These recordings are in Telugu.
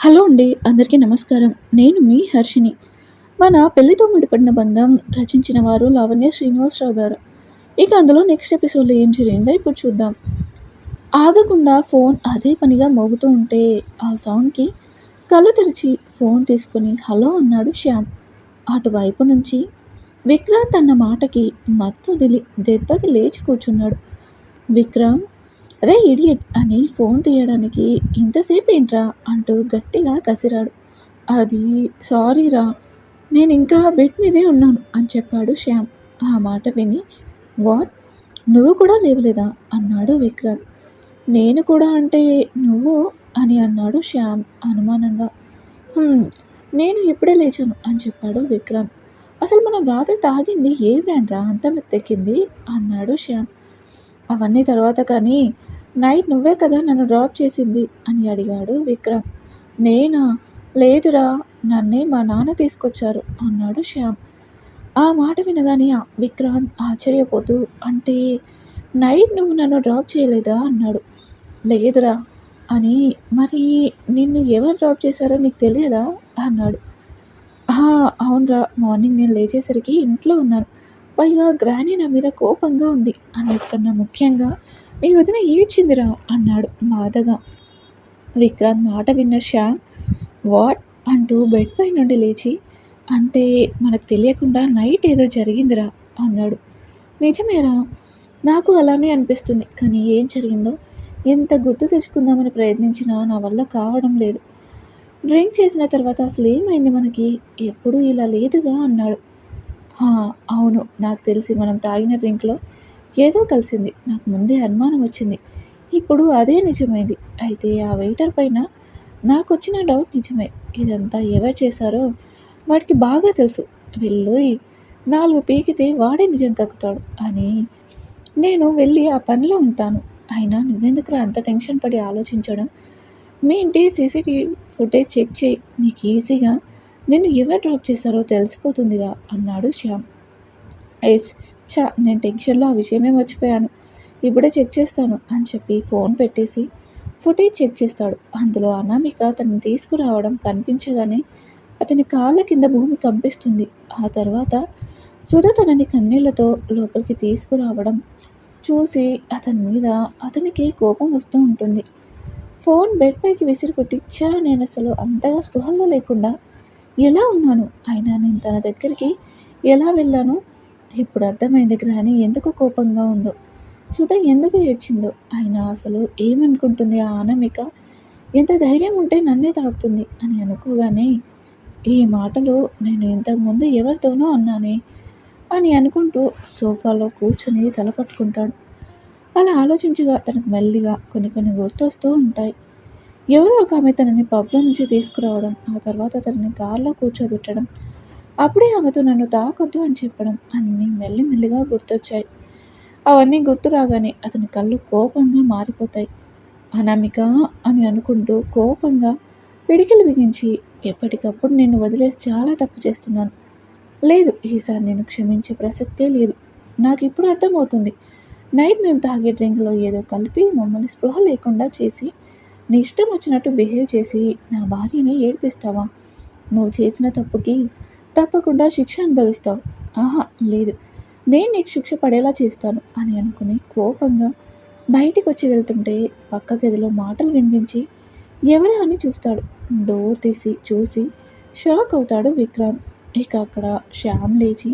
హలో అండి అందరికీ నమస్కారం. నేను మీ హర్షిని మన పెళ్ళితో ముడిపడిన బంధం రచించిన వారు లావణ్య శ్రీనివాసరావు గారు. ఇక అందులో నెక్స్ట్ ఎపిసోడ్లో ఏం జరిగిందో ఇప్పుడు చూద్దాం. ఆగకుండా ఫోన్ అదే పనిగా మోగుతూ ఉంటే ఆ సౌండ్కి కళ్ళు తెరిచి ఫోన్ తీసుకుని హలో అన్నాడు శ్యామ్. అటువైపు నుంచి విక్రాంత్ అన్న మాటకి మత్తు దిలి దెబ్బకి లేచి కూర్చున్నాడు. విక్రాంత్ రే ఇడియట్ అని ఫోన్ తీయడానికి ఇంతసేపు ఏంట్రా? అంటూ గట్టిగా కసిరాడు. అది సారీరా నేను ఇంకా బెడ్ మీదే ఉన్నాను అని చెప్పాడు శ్యామ్. ఆ మాట విని వాట్? నువ్వు కూడా లేవలేదా? అన్నాడు విక్రాంత్ నేను కూడా అంటే నువ్వు? అని అన్నాడు శ్యామ్ అనుమానంగా. నేను ఇప్పుడే లేచాను అని చెప్పాడు విక్రాంత్ అసలు మనం రాత్రి తాగింది ఏ బ్రాండ్ రా అంత మెత్తెక్కింది అన్నాడు శ్యామ్. అవన్నీ తర్వాత కానీ నైట్ నువ్వే కదా నన్ను డ్రాప్ చేసింది అని అడిగాడు విక్రాంత్ నేనా? లేదురా నన్నే మా నాన్న తీసుకొచ్చారు అన్నాడు శ్యామ్. ఆ మాట వినగానే విక్రాంత్ ఆశ్చర్యపోతూ అంటే నైట్ నువ్వు నన్ను డ్రాప్ చేయలేదా అన్నాడు. లేదురా అని మరి నిన్ను ఎవరు డ్రాప్ చేశారో నీకు తెలియదా అన్నాడు. అవునరా మార్నింగ్ నేను లేచేసరికి ఇంట్లో ఉన్నాను. పైగా గ్రాని నా మీద కోపంగా ఉంది. అన్నిటికన్నా ముఖ్యంగా మీ వదిన ఏడ్చిందిరా అన్నాడు బాధగా. విక్రాంత్ మాట విన్న శ్యామ్ వాట్? అంటూ బెడ్ పై నుండి లేచి అంటే మనకు తెలియకుండా నైట్ ఏదో జరిగిందిరా అన్నాడు. నిజమేరా నాకు అలానే అనిపిస్తుంది కానీ ఏం జరిగిందో ఎంత గుర్తు తెచ్చుకుందామని ప్రయత్నించినా నా వల్ల కావడం లేదు. డ్రింక్ చేసిన తర్వాత అసలు ఏమైంది మనకి? ఎప్పుడూ ఇలా లేదుగా అన్నాడు. అవును నాకు తెలిసి మనం తాగిన డ్రింక్లో ఏదో కలిసింది. నాకు ముందే అనుమానం వచ్చింది. ఇప్పుడు అదే నిజమైంది. అయితే ఆ వెయిటర్ పైన నాకు వచ్చిన డౌట్ నిజమే. ఇదంతా ఎవరు చేశారో వాడికి బాగా తెలుసు. వెళ్ళి నాలుగు పీకితే వాడే నిజం కక్కుతాడు అని నేను వెళ్ళి ఆ పనిలో ఉంటాను. అయినా నువ్వెందుకురా అంత టెన్షన్ పడి ఆలోచించడం? మీ ఇంటి సీసీటీవీ ఫుటేజ్ చెక్ చేయి. నీకు ఈజీగా నిన్ను ఎవరు డ్రాప్ చేశారో తెలిసిపోతుందిగా అన్నాడు శ్యామ్. ఎస్ చా నేను టెన్షన్లో ఆ విషయమే మర్చిపోయాను. ఇప్పుడే చెక్ చేస్తాను అని చెప్పి ఫోన్ పెట్టేసి ఫుటేజ్ చెక్ చేస్తాడు. అందులో అనామిక తనని తీసుకురావడం కనిపించగానే అతని కాళ్ళ కింద భూమి కంపిస్తుంది. ఆ తర్వాత సుధ తనని కన్నీళ్ళతో లోపలికి తీసుకురావడం చూసి అతని మీద అతనికి కోపం వస్తూ ఉంటుంది. ఫోన్ బెడ్ పైకి విసిరికొట్టి చా నేను అసలు అంతగా స్పృహల్లో లేకుండా ఎలా ఉన్నాను? అయినా నేను తన దగ్గరికి ఎలా వెళ్ళాను? ఇప్పుడు అర్థమైంది గ్రహణి ఎందుకు కోపంగా ఉందో? సుధ ఎందుకు ఏడ్చిందో? అయినా అసలు ఏమనుకుంటుంది ఆ అనామిక? ఎంత ధైర్యం ఉంటే నన్నే తాకుతుంది అని అనుకోగానే ఈ మాటలు నేను ఇంతకుముందు ఎవరితోనో అన్నానే అని అనుకుంటూ సోఫాలో కూర్చొని తల పట్టుకుంటాడు. అలా ఆలోచించగా తనకు మెల్లిగా కొన్ని కొన్ని గుర్తొస్తూ ఉంటాయి. ఎవరో ఒక ఆమె తనని పబ్లో నుంచి తీసుకురావడం ఆ తర్వాత తనని కారులో కూర్చోబెట్టడం అప్పుడే ఆమెతో నన్ను తాకొద్దు అని చెప్పడం అన్నీ మెల్లిమెల్లిగా గుర్తొచ్చాయి. అవన్నీ గుర్తు రాగానే అతని కళ్ళు కోపంగా మారిపోతాయి. అనామిక అని అనుకుంటూ కోపంగా పిడికిలు బిగించి ఎప్పటికప్పుడు నిన్ను వదిలేసి చాలా తప్పు చేస్తున్నాను. లేదు ఈసారి నేను క్షమించే ప్రసక్తే లేదు. నాకు ఇప్పుడు అర్థమవుతుంది. నైట్ మేము తాగే డ్రింక్లో ఏదో కలిపి మమ్మల్ని స్పృహ లేకుండా చేసి నీ ఇష్టం వచ్చినట్టు బిహేవ్ చేసి నా భార్యని ఏడిపిస్తావా? నువ్వు చేసిన తప్పుకి తప్పకుండా శిక్ష అనుభవిస్తావు. ఆహా లేదు. నేను నీకు శిక్ష పడేలా చేస్తాను అని అనుకుని కోపంగా బయటికి వచ్చి వెళ్తుంటే పక్క గదిలో మాటలు వినిపించి ఎవరా అని చూస్తాడు. డోర్ తీసి చూసి షాక్ అవుతాడు విక్రాంత్. ఇక అక్కడ శ్యామ్ లేచి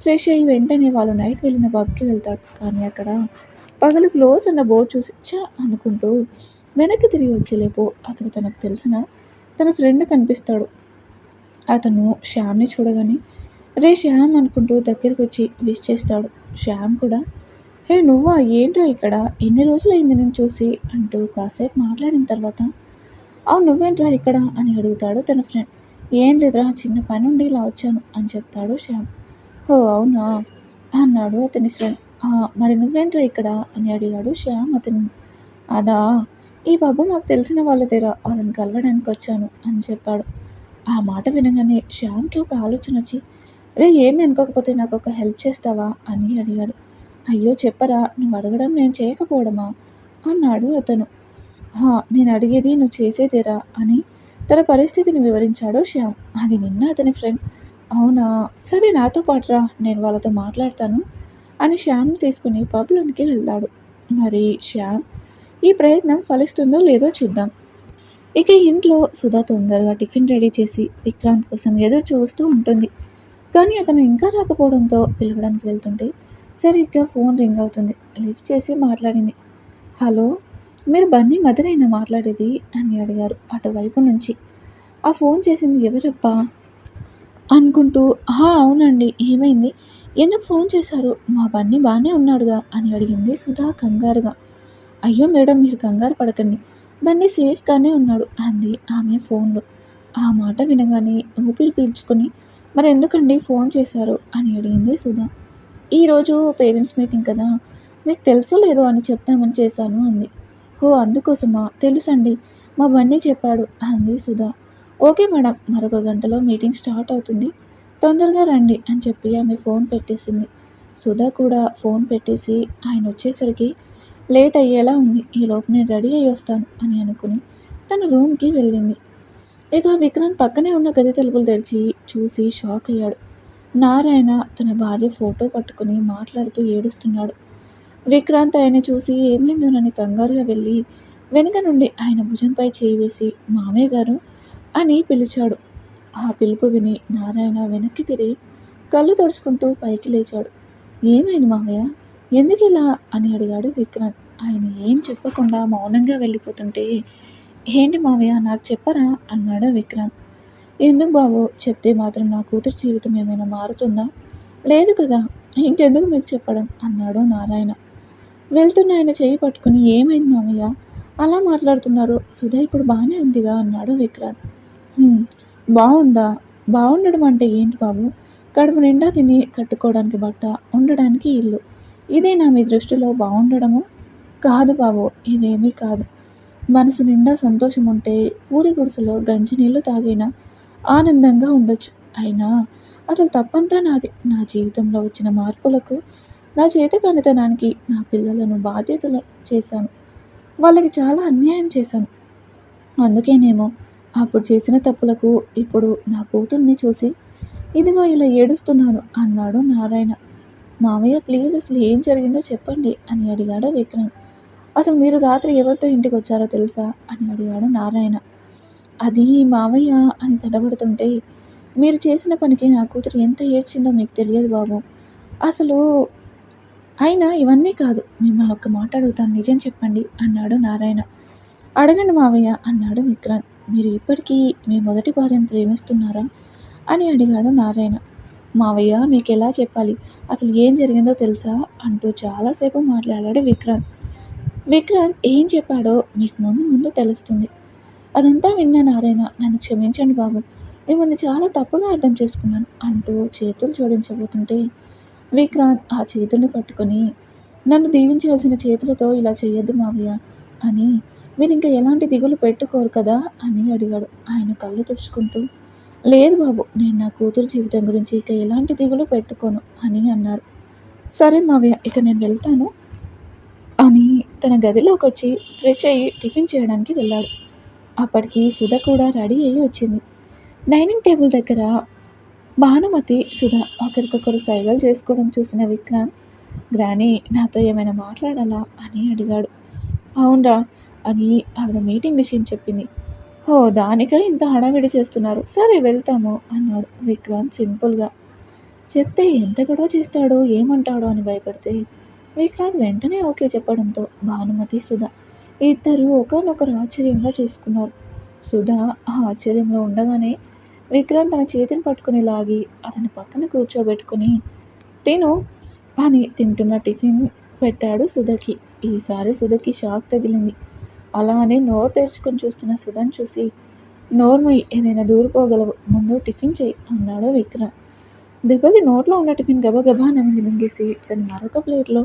ఫ్రెష్ అయ్యి వెంటనే వాళ్ళు నైట్ వెళ్ళిన పబ్కి వెళ్తాడు. కానీ అక్కడ పగలు క్లోజ్ అన్న బోర్డు చూసి చా అనుకుంటూ వెనక్కి తిరిగి వచ్చేలేపు అక్కడ తనకు తెలిసిన తన ఫ్రెండ్ కనిపిస్తాడు. అతను శ్యామ్ని చూడగానే రే శ్యామ్ అనుకుంటూ దగ్గరికి వచ్చి విష్ చేస్తాడు. శ్యామ్ కూడా హే నువ్వా? ఏంట్రా ఇక్కడ? ఎన్ని రోజులైంది నేను చూసి అంటూ కాసేపు మాట్లాడిన తర్వాత అవును నువ్వేంట్రా ఇక్కడ? అని అడుగుతాడు తన ఫ్రెండ్. ఏం లేదురా చిన్న పని ఉండి ఇలా వచ్చాను అని చెప్తాడు శ్యామ్. హో అవునా? అన్నాడు అతని ఫ్రెండ్. మరి నువ్వేంట్రా ఇక్కడ? అని అడిగాడు శ్యామ్ అతను. అదా ఈ బాబు మాకు తెలిసిన వాళ్ళదేరా వాళ్ళని కలవడానికి వచ్చాను అని చెప్పాడు. ఆ మాట వినగానే శ్యామ్కి ఒక ఆలోచన వచ్చి రే ఏమి అనుకోకపోతే నాకు ఒక హెల్ప్ చేస్తావా? అని అడిగాడు. అయ్యో చెప్పరా నువ్వు అడగడం నేను చేయకపోవడమా? అన్నాడు అతను. "హా, నేను అడిగేది నువ్వు చేసేదేరా అని తన పరిస్థితిని వివరించాడు శ్యామ్. అది విన్న అతని ఫ్రెండ్. అవునా సరే నాతో పాటురా నేను వాళ్ళతో మాట్లాడతాను. అని శ్యామ్ని తీసుకుని పబ్లోనికి వెళ్తాడు. మరి శ్యామ్ ఈ ప్రయత్నం ఫలిస్తుందో లేదో చూద్దాం. ఇక ఇంట్లో సుధా తొందరగా టిఫిన్ రెడీ చేసి విక్రాంత్ కోసం ఎదురు చూస్తూ ఉంటుంది. కానీ అతను ఇంకా రాకపోవడంతో పిలవడానికి వెళ్తుంటే సరిగ్గా ఫోన్ రింగ్ అవుతుంది. లిఫ్ట్ చేసి మాట్లాడింది. హలో మీరు బన్నీ మదర్ మాట్లాడేది? అని అడిగారు అటువైపు నుంచి. ఆ ఫోన్ చేసింది ఎవరబ్బా? అనుకుంటూ హా అవునండి ఏమైంది? ఎందుకు ఫోన్ చేశారు? మా బన్నీ బాగానే ఉన్నాడుగా అని అడిగింది సుధా కంగారుగా. అయ్యో మేడం మీరు కంగారు పడకండి. బన్నీ సేఫ్గానే ఉన్నాడు అంది ఆమె ఫోన్లో. ఆ మాట వినగానే ఊపిరి పీల్చుకుని మరి ఎందుకండి ఫోన్ చేశారు? అని అడిగింది సుధా. ఈరోజు పేరెంట్స్ మీటింగ్ కదా మీకు తెలుసో లేదో అని చెప్తామని చేశాను అంది. ఓ అందుకోసమా? తెలుసండి మా బన్నీ చెప్పాడు అంది సుధా. ఓకే మేడం మరొక గంటలో మీటింగ్ స్టార్ట్ అవుతుంది. తొందరగా రండి అని చెప్పి ఆమె ఫోన్ పెట్టేసింది. సుధా కూడా ఫోన్ పెట్టేసి ఆయన వచ్చేసరికి లేట్ అయ్యేలా ఉంది ఈలోపు నేను రెడీ అయ్యి వస్తాను అని అనుకుని తన రూమ్కి వెళ్ళింది. ఇక విక్రాంత్ పక్కనే ఉన్న గది తలుపులు తెరిచి చూసి షాక్ అయ్యాడు. నారాయణ తన భార్య ఫోటో పట్టుకుని మాట్లాడుతూ ఏడుస్తున్నాడు. విక్రాంత్ ఆయన చూసి ఏమైందోనని కంగారుగా వెళ్ళి వెనుక నుండి ఆయన భుజంపై చేయి వేసి మామయ్య గారు అని పిలిచాడు. ఆ పిలుపు విని నారాయణ వెనక్కి తిరిగి కళ్ళు తుడుచుకుంటూ పైకి లేచాడు. ఏమైంది మామయ్య? ఎందుకు ఇలా? అని అడిగాడు విక్రాంత్ ఆయన ఏం చెప్పకుండా మౌనంగా వెళ్ళిపోతుంటే ఏంటి మావయ్య నాకు చెప్పరా? అన్నాడు విక్రాంత్ ఎందుకు బాబు? చెప్తే మాత్రం నా కూతురు జీవితం ఏమైనా మారుతుందా? లేదు కదా ఇంకెందుకు మీకు చెప్పడం? అన్నాడు నారాయణ. వెళ్తున్న ఆయన చేయి పట్టుకుని ఏమైంది మామయ్య? అలా మాట్లాడుతున్నారు. సుధా ఇప్పుడు బాగానే ఉందిగా అన్నాడు విక్రాంత్ బాగుందా? బాగుండడం అంటే ఏంటి బాబు? కడుపు నిండా తిని కట్టుకోవడానికి బట్ట ఉండడానికి ఇల్లు. ఇదే నా మీ దృష్టిలో బాగుండడము? కాదు బాబు ఇదేమీ కాదు. మనసు నిండా సంతోషం ఉంటే ఊరి గుడిసెలో గంజి నీళ్ళు తాగినా ఆనందంగా ఉండొచ్చు. అయినా అసలు తప్పంతా నాది. నా జీవితంలో వచ్చిన మార్పులకు నా చేతకానితనానికి నా పిల్లలను బాధ్యతలు చేశాను. వాళ్ళకి చాలా అన్యాయం చేశాను. అందుకేనేమో అప్పుడు చేసిన తప్పులకు ఇప్పుడు నా కూతుర్ని చూసి ఇదిగో ఇలా ఏడుస్తున్నాను అన్నాడు నారాయణ. మావయ్య ప్లీజ్ అసలు ఏం జరిగిందో చెప్పండి అని అడిగాడు విక్రాంత్ అసలు మీరు రాత్రి ఎవరితో ఇంటికి వచ్చారో తెలుసా? అని అడిగాడు నారాయణ. అది మావయ్య అని తడబడుతుంటే మీరు చేసిన పనికి నా కూతురు ఎంత ఏడ్చిందో మీకు తెలియదు బాబు. అసలు అయినా ఇవన్నీ కాదు మిమ్మల్ని ఒక్క మాట అడుగుతాను నిజం చెప్పండి అన్నాడు నారాయణ. అడగండి మావయ్య అన్నాడు విక్రాంత్ మీరు ఇప్పటికీ మీ మొదటి భార్యను ప్రేమిస్తున్నారా? అని అడిగాడు నారాయణ. మావయ్య మీకు ఎలా చెప్పాలి? అసలు ఏం జరిగిందో తెలుసా? అంటూ చాలాసేపు మాట్లాడాడు విక్రాంత్. విక్రాంత్ ఏం చెప్పాడో మీకు ముందు ముందు తెలుస్తుంది. అదంతా విన్న నారాయణ నన్ను క్షమించండి బాబు. మిమ్మల్ని చాలా తప్పుగా అర్థం చేసుకున్నాను అంటూ చేతులు జోడించబోతుంటే విక్రాంత్ ఆ చేతుల్ని పట్టుకొని నన్ను దీవించవలసిన చేతులతో ఇలా చేయొద్దు మావయ్య అని మీరు ఇంకా ఎలాంటి దిగులు పెట్టుకోరు కదా అని అడిగాడు. ఆయన కళ్ళు తుడుచుకుంటూ లేదు బాబు నేను నా కూతురు జీవితం గురించి ఇక ఎలాంటి దిగులు పెట్టుకోను అని అన్నారు. సరే మావయ్య ఇక నేను వెళ్తాను అని తన గదిలోకి వచ్చి ఫ్రెష్ అయ్యి టిఫిన్ చేయడానికి వెళ్ళాడు. అప్పటికి సుధ కూడా రెడీ అయ్యి వచ్చింది. డైనింగ్ టేబుల్ దగ్గర భానుమతి సుధ ఒకరికొకరు సైగలు చేసుకోవడం చూసిన విక్రాంత్ గ్రాని నాతో ఏమైనా మాట్లాడాలా? అని అడిగాడు. అవునరా అని ఆవిడ మీటింగ్ విషయం చెప్పింది. ఓ దానికై ఇంత హడావిడి చేస్తున్నారు. సరే వెళ్తాము అన్నాడు విక్రాంత్ సింపుల్గా. చెప్తే ఎంత గొడవ చేస్తాడో ఏమంటాడో అని భయపడితే విక్రాంత్ వెంటనే ఓకే చెప్పడంతో భానుమతి సుధ ఇద్దరు ఒకరినొకరు ఆశ్చర్యంగా చూసుకున్నారు. సుధా ఆ ఆశ్చర్యంలో ఉండగానే విక్రాంత్ తన చేతిని పట్టుకుని లాగి అతని పక్కన కూర్చోబెట్టుకుని తిను అని తింటున్న టిఫిన్ పెట్టాడు సుధకి. ఈసారి సుధకి షాక్ తగిలింది. అలానే నోరు తెరుచుకొని చూస్తున్న సుధని చూసి నోర్మై ఏదైనా దూరిపోగలవు. ముందు టిఫిన్ చెయ్యి అన్నాడు విక్రమ్. దెబ్బకి నోట్లో ఉన్న టిఫిన్ గబగబా నమిలి మింగేసి తన మరొక ప్లేట్లో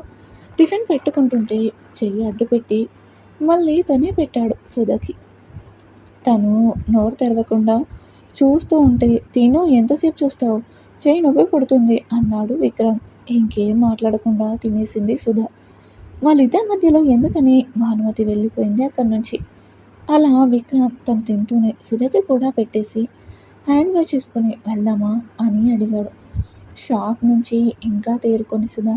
టిఫిన్ పెట్టుకుంటుంటే చెయ్యి అడ్డుపెట్టి మళ్ళీ తనే పెట్టాడు సుధకి. తను నోరు తెరవకుండా చూస్తూ ఉంటే తిను ఎంతసేపు చూస్తావు? చేయి నొప్పి పుడుతుంది అన్నాడు విక్రమ్. ఇంకేం మాట్లాడకుండా తినేసింది సుధ. వాళ్ళిద్దరి మధ్యలో ఎందుకని భానుమతి వెళ్ళిపోయింది అక్కడి నుంచి. అలా విక్రాంత్ తను తింటూనే సుధకి కూడా పెట్టేసి హ్యాండ్ వాష్ చేసుకుని వెళ్దామా అని అడిగాడు. షాక్ నుంచి ఇంకా తేరుకొని సుధా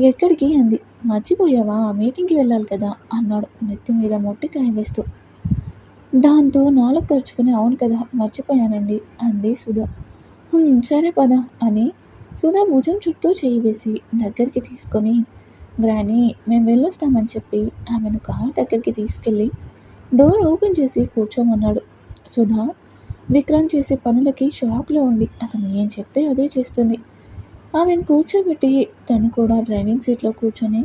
ఎక్కడికి? అంది. మర్చిపోయావా? మీటింగ్కి వెళ్ళాలి కదా అన్నాడు నెత్తి మీద మొట్టికాయ వేస్తూ. దాంతో నాలుగు ఖర్చుకుని అవును కదా మర్చిపోయానండి అంది సుధా. సరే పద అని సుధా భుజం చుట్టూ చేయి వేసి దగ్గరికి తీసుకొని గ్రానీ మేము వెళ్ళొస్తామని చెప్పి ఆమెను కార్ దగ్గరికి తీసుకెళ్ళి డోర్ ఓపెన్ చేసి కూర్చోమన్నాడు. సుధా విక్రాంత్ చేసే పనులకి షాక్లో ఉండి అతను ఏం చెప్తే అదే చేస్తుంది. ఆమెను కూర్చోబెట్టి తను కూడా డ్రైవింగ్ సీట్లో కూర్చొని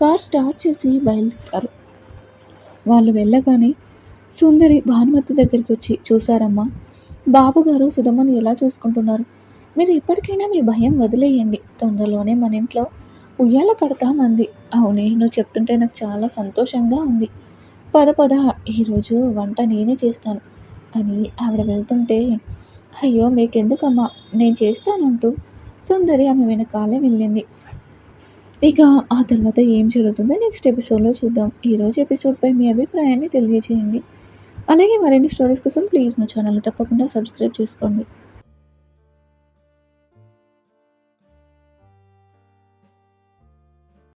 కార్ స్టార్ట్ చేసి బయలుదేరారు. వాళ్ళు వెళ్ళగానే సుందరి భానుమతి దగ్గరికి వచ్చి చూసారమ్మా బాబుగారు సుధమ్మని ఎలా చూసుకుంటున్నారు? మీరు ఇప్పటికైనా మీ భయం వదిలేయండి. తొందరలోనే మన ఇంట్లో ఉయ్యాల కడతామంది. అవునే నువ్వు చెప్తుంటే నాకు చాలా సంతోషంగా ఉంది. పద పద ఈరోజు వంట నేనే చేస్తాను అని ఆవిడ వెళ్తుంటే అయ్యో మీకెందుకమ్మా నేను చేస్తానంటూ సుందరి ఆమె వెనకాలే వెళ్ళింది. ఇక ఆ తర్వాత ఏం జరుగుతుందో నెక్స్ట్ ఎపిసోడ్లో చూద్దాం. ఈరోజు ఎపిసోడ్పై మీ అభిప్రాయాన్ని తెలియజేయండి. అలాగే మరిన్ని స్టోరీస్ కోసం ప్లీజ్ మా ఛానల్ తప్పకుండా సబ్స్క్రైబ్ చేసుకోండి.